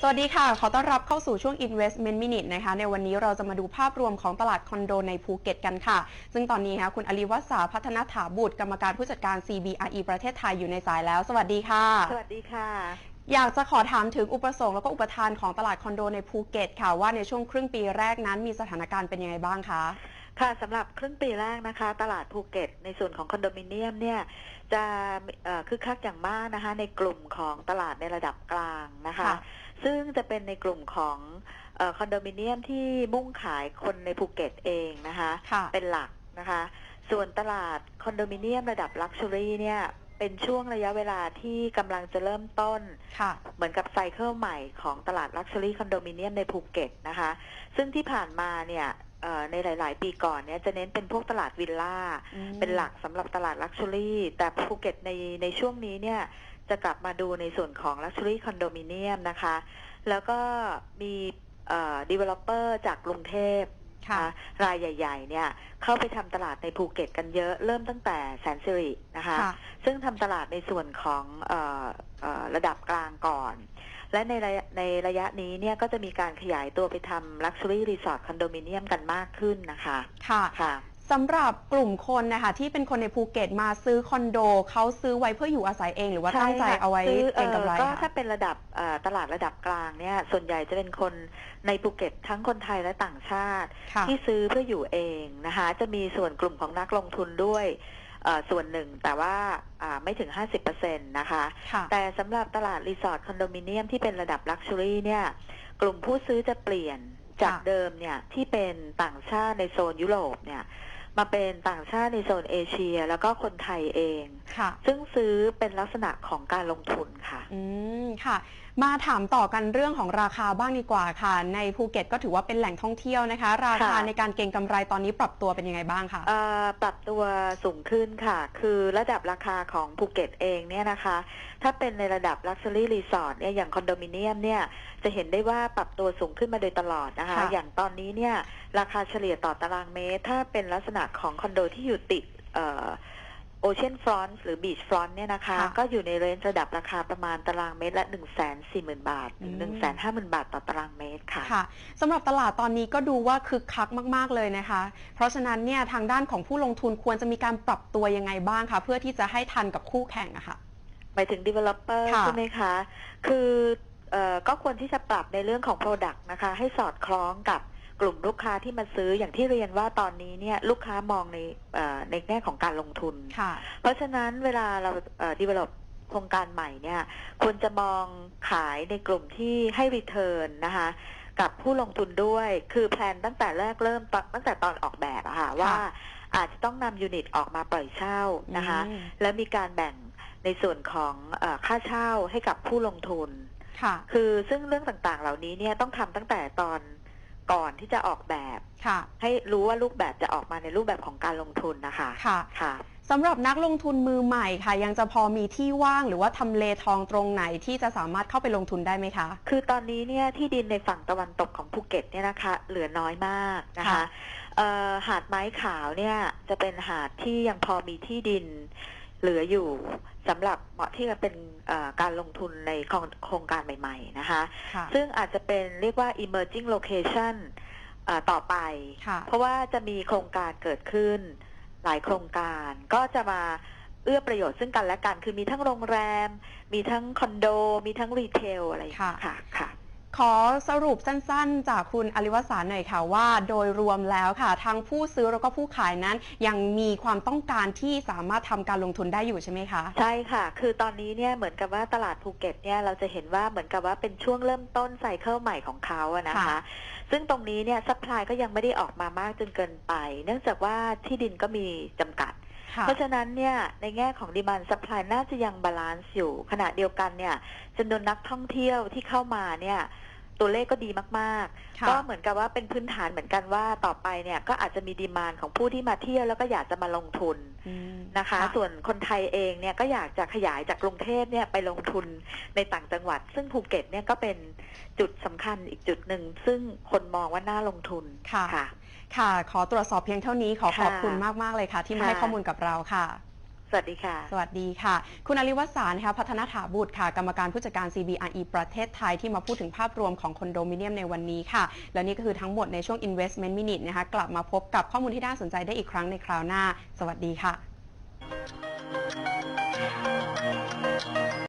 สวัสดีค่ะ ขอต้อนรับเข้าสู่ช่วง Investment Minute นะคะ ในวันนี้เราจะมาดูภาพรวมของตลาดคอนโดในภูเก็ตกันค่ะ ซึ่งตอนนี้ค่ะคุณอลิวัษาพัฒนาถาบุตร กรรมการผู้จัดการ CBRE ประเทศไทยอยู่ในสายแล้ว สวัสดีค่ะ สวัสดีค่ะ อยากจะขอถามถึงอุปสงค์แล้วก็อุปทานของตลาดคอนโดในภูเก็ตค่ะว่าในช่วงครึ่งปีแรกนั้นมีสถานการณ์เป็นยังไงบ้างคะค่ะสำหรับครึ่งปีแรกนะคะ ตลาดภูเก็ต ในส่วนของคอนโดมิเนียมเนี่ยจะเอ่อคึกคักอย่างมากนะคะ ในกลุ่มของตลาดในระดับกลางนะคะค่ะ ซึ่งจะเป็นในกลุ่มของเอ่อคอนโดมิเนียมที่มุ่งขายคนในภูเก็ตเองนะคะค่ะเป็นหลักนะคะ ส่วนตลาดคอนโดมิเนียมระดับลักชัวรี่เนี่ยเป็นช่วงระยะเวลาที่กำลังจะเริ่มต้นค่ะเหมือนกับไซเคิลใหม่ของตลาดลักชัวรี่คอนโดมิเนียมในภูเก็ตนะคะ ซึ่งที่ผ่านมาเนี่ยเอ่อในหลาย ๆ ปีก่อนเนี่ยจะเน้นเป็นพวกตลาดวิลล่าอืมเป็นหลักสำหรับตลาดลักชัวรี่ แต่ภูเก็ตในในช่วงนี้เนี่ย จะกลับมาดูในส่วนของลักชัวรี่คอนโดมิเนียมนะคะ แล้วก็มีเอ่อ developer จากกรุงเทพค่ะนะรายใหญ่ ๆ เนี่ย เข้าไปทำตลาดในภูเก็ตกันเยอะเริ่มตั้งแต่แสนสิรินะคะค่ะซึ่งทำตลาดในส่วนของเออเออระดับกลางก่อน และในระยะในระยะนี้เนี่ยก็จะมีการขยายตัวไปทำ Luxury Resort คอนโดมิเนียมกันมากขึ้นนะคะ ค่ะค่ะ สำหรับกลุ่มคนนะคะที่เป็นคนในภูเก็ตมาซื้อคอนโดเขาซื้อไว้เพื่ออยู่อาศัยเอง หรือว่าตั้งใจช่ค่ะเอาไว้ซื้เก็งกำไรก็คะถ้าเป็นระดับเอ่อตลาดระดับกลางเนี่ยส่วนใหญ่จะเป็นคนในภูเก็ตทั้งคนไทยและต่างชาติค่ะที่ซื้อเพื่ออยู่เองนะคะจะมีส่วนกลุ่มของนักลงทุนด้วยเอ่อส่วนหนึ่งแต่ว่าอ่าไม่ถึง 50%นะคะค่ะแต่สำหรับตลาดรีสอร์ทคอนโดมิเนียมที่เป็นระดับลักชัวรี่เนี่ยกลุ่มผู้ซื้อจะเปลี่ยนจากค่ะเดิมเนี่ยที่เป็นต่างชาติในโซนยุโรปเนี่ย มาเป็นต่างชาติในโซนเอเชีย แล้วก็คนไทยเอง ค่ะ ซึ่งซื้อเป็นลักษณะของการลงทุนค่ะ อืม ค่ะ มาถามต่อกันเรื่องของราคาบ้างดีกว่าค่ะ ในภูเก็ตก็ถือว่าเป็นแหล่งท่องเที่ยวนะคะ ราคาค่ะ ในการเก็งกำไรตอนนี้ปรับตัวเป็นยังไงบ้างคะ เอ่อปรับตัวสูงขึ้นค่ะ คือระดับราคาของภูเก็ตเองเนี่ยนะคะ ถ้าเป็นในระดับ Luxury Resort เนี่ยอย่างคอนโดมิเนียมเนี่ยจะเห็นได้ว่าปรับตัวสูงขึ้นมาโดยตลอดนะคะ ค่ะ อย่างตอนนี้เนี่ยราคาเฉลี่ยต่อตารางเมตร ถ้าเป็นลักษณะของคอนโดที่อยู่ติดโอ เชียนฟรอนต์หรือบีชฟรอนต์เนี่ยนะคะค่ะก็อยู่ในเรนจ์ระดับราคาประมาณตารางเมตรละ1 4 0 0 0 0 บาทถึงอืม1 5 0 0 0 0 บาทต่อตารางเมตรค่ะค่ะสำหรับตลาดตอนนี้ก็ดูว่าคึกคักมาก ๆ เลยนะคะ เพราะฉะนั้นเนี่ยทางด้านของผู้ลงทุนควรจะมีการปรับตัวยังไงบ้างคะเพื่อที่จะให้ทันกับคู่แข่งอะค่ะหมายถึง developer ค่ะใช่ไหมคะ คือเออก็ควรที่จะปรับในเรื่องของ Product นะคะ ให้สอดคล้องกับ กลุ่มลูกค้าที่มาซื้ออย่างที่เรียนว่าตอนนี้เนี่ยลูกค้ามองในเอ่อในแง่ของการลงทุนค่ะเพราะฉะนั้นเวลาเราเอ่อ develop โครงการใหม่เนี่ยควรจะมองขายในกลุ่มที่ให้ return นะคะกับผู้ลงทุนด้วยคือแพลนตั้งแต่แรกเริ่มตอนตั้งแต่ตอนออกแบบอะค่ะว่าอาจจะต้องนำยูนิตออกมาปล่อยเช่านะคะอืมแล้วมีการแบ่งในส่วนของเออค่าเช่าให้กับผู้ลงทุนค่ะคือซึ่งเรื่องต่างๆ เหล่านี้เนี่ยต้องทำตั้งแต่ตอน ก่อนที่จะออกแบบค่ะ ให้รู้ว่ารูปแบบจะออกมาในรูปแบบของการลงทุนนะคะค่ะค่ะสำหรับนักลงทุนมือใหม่ค่ะ ยังจะพอมีที่ว่างหรือว่าทำเลทองตรงไหนที่จะสามารถเข้าไปลงทุนได้ไหมคะ คือตอนนี้เนี่ยที่ดินในฝั่งตะวันตกของภูเก็ตเนี่ยนะคะ เหลือน้อยมากนะคะค่ะเอ่อหาดไม้ขาวเนี่ยจะเป็นหาดที่ยังพอมีที่ดิน เหลืออยู่สำหรับเหมาะที่จะเป็นเอ่อการลงทุนในโครงโครงการใหม่ๆนะคะค่ะซึ่งอาจจะเป็นเรียกว่า emerging location เอ่อต่อไปค่ะเพราะว่าจะมีโครงการเกิดขึ้นหลายโครงการก็จะมาเอื้อประโยชน์ซึ่งกันและกัน คือมีทั้งโรงแรม มีทั้งคอนโด มีทั้งรีเทลอะไรอย่างเงี้ยค่ะค่ะ ขอสรุปสั้นๆ จากคุณอลิวสานหน่อยค่ะว่า โดยรวมแล้วค่ะทั้งผู้ซื้อแล้วก็ผู้ขายนั้น ยังมีความต้องการที่สามารถทำการลงทุนได้อยู่ใช่ไหมคะใช่ค่ะ คือตอนนี้เนี่ยเหมือนกับว่าตลาดภูเก็ตเนี่ยเราจะเห็นว่าเหมือนกับว่าเป็นช่วงเริ่มต้นไซเคิลใหม่ของเขาอะนะคะค่ะซึ่งตรงนี้เนี่ยซัพพลายก็ยังไม่ได้ออกมามากจนเกินไป เนื่องจากว่าที่ดินก็มีจำกัดค่ะ เพราะฉะนั้นเนี่ยในแง่ของดีมันซัพพลายน่าจะยังบาลานซ์อยู่ ขณะเดียวกันเนี่ยจำนวนนักท่องเที่ยวที่เข้ามาเนี่ยตัวเลขก็ดีมากค่ะๆก็เหมือนกับว่าเป็นพื้นฐานเหมือนกันว่าต่อไปเนี่ยก็อาจจะมีดีมานของผู้ที่มาเที่ยวแล้วก็อยากจะมาลงทุนอืมนะคะ ส่วนคนไทยเองเนี่ยก็อยากจะขยายจากกรุงเทพเนี่ยไปลงทุนในต่างจังหวัด ซึ่งภูเก็ตเนี่ยก็เป็นจุดสำคัญอีกจุดหนึ่งซึ่งคนมองว่าน่าลงทุนค่ะ ค่ะค่ะ ขอตรวจสอบเพียงเท่านี้ขอขอบค่ะคุณมากๆเลยค่ะ ที่มาค่ะให้ข้อมูลกับเราค่ะ สวัสดีค่ะ สวัสดีค่ะ คุณอริวัฒสารนะคะพัฒนาถาบุตรค่ะ กรรมการผู้จัดการ CBRE ประเทศไทยที่มาพูดถึงภาพรวมของคอนโดมิเนียมในวันนี้ค่ะ และนี่ก็คือทั้งหมดในช่วง Investment Minute นะคะ กลับมาพบกับข้อมูลที่น่าสนใจได้อีกครั้งในคราวหน้า สวัสดีค่ะ